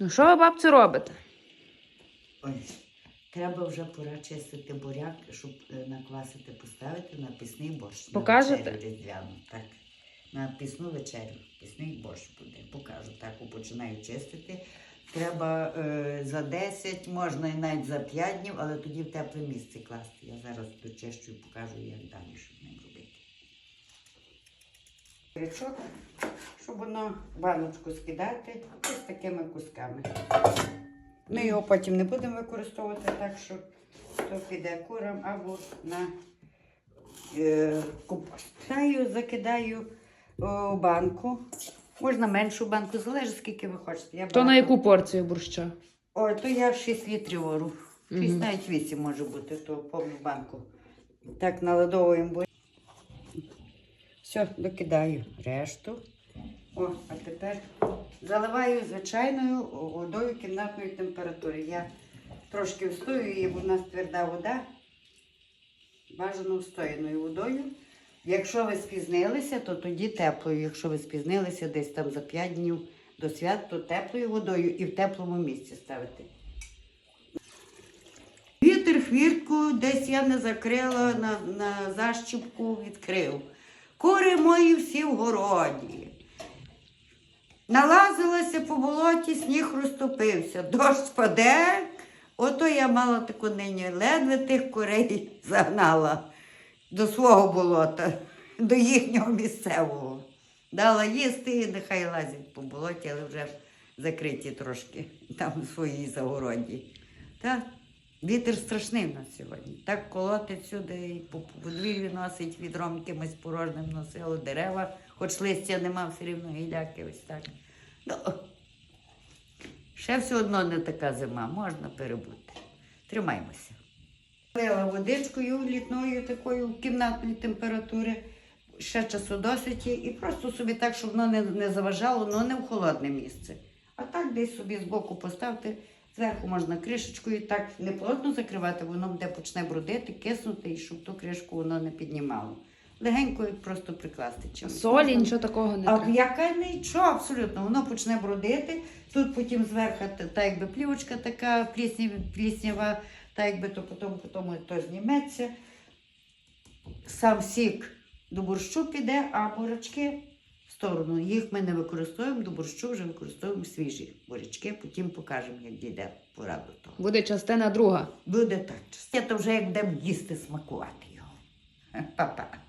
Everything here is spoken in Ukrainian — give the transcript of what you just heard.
Ну що ви, бабцю, робите? Ой, треба вже пора чистити буряк, щоб е, наквасити, поставити на пісний борщ. на вечерю різдвяну, так. На пісну вечерю. Пісний борщ буде. Покажу. Так, починаю чистити. Треба е, за 10, можна і навіть за 5 днів, але тоді в тепле місце класти. Я зараз дочищу і покажу, як далі, що з ним робити. Річок, щоб воно баночку скидати ось такими кусками. Ми його потім не будемо використовувати так, що то піде курам або на е, компост. Таю, закидаю у банку. Можна меншу банку, залежить скільки ви хочете. Я То на яку порцію борща? Ой, то я 6 літрів ору. 6, Мгм. навіть 8 може бути, то повну банку. Так наладовуємо. Все, докидаю решту. О, а тепер заливаю звичайною водою кімнатної температури. Я трошки встою бо в нас тверда вода. Бажано встояною водою. Якщо ви спізнилися, то тоді теплою. Якщо ви спізнилися десь там за 5 днів до свят, то теплою водою і в теплому місці ставити. Вітер хвіртку десь я не закрила на, на защіпку, відкрив. Кури мої всі в городі. Налазилася по болоті, сніг розтопився, дощ спаде. Ото я мала таку нині ледве тих курей загнала до свого болота, до їхнього місцевого. Дала їсти і нехай лазять по болоті, але вже закриті трошки там в своїй загороді. Та вітер страшний в нас сьогодні. Так колотить сюди, по подвір'ю носить відром якимось порожним носило дерева, хоч листя нема, все рівно гіляки ось так. Ну, ще все одно не така зима, можна перебути. Тримаймося. Лила водичкою літною такою кімнатної температури, ще часу досить, і просто собі так, щоб воно не, не заважало, але не в холодне місце. А так десь собі збоку поставити, зверху можна кришечкою, так не плотно закривати, воно буде почне брудити, киснути, і щоб ту кришку воно не піднімало. Легенько просто прикласти чимось. Солі, нічого такого не а яка нічого, абсолютно. Воно почне бродити. Тут потім зверху та, якби плівочка така пліснява, пліснява та якби то потім, потім то зніметься. Сам сік до борщу піде, а бурячки в сторону. Їх ми не використовуємо, до борщу вже використовуємо свіжі бурячки, потім покажемо, як дійде пора до того. Буде частина друга. Буде так. Частина то вже як будемо їсти смакувати його. Па-па.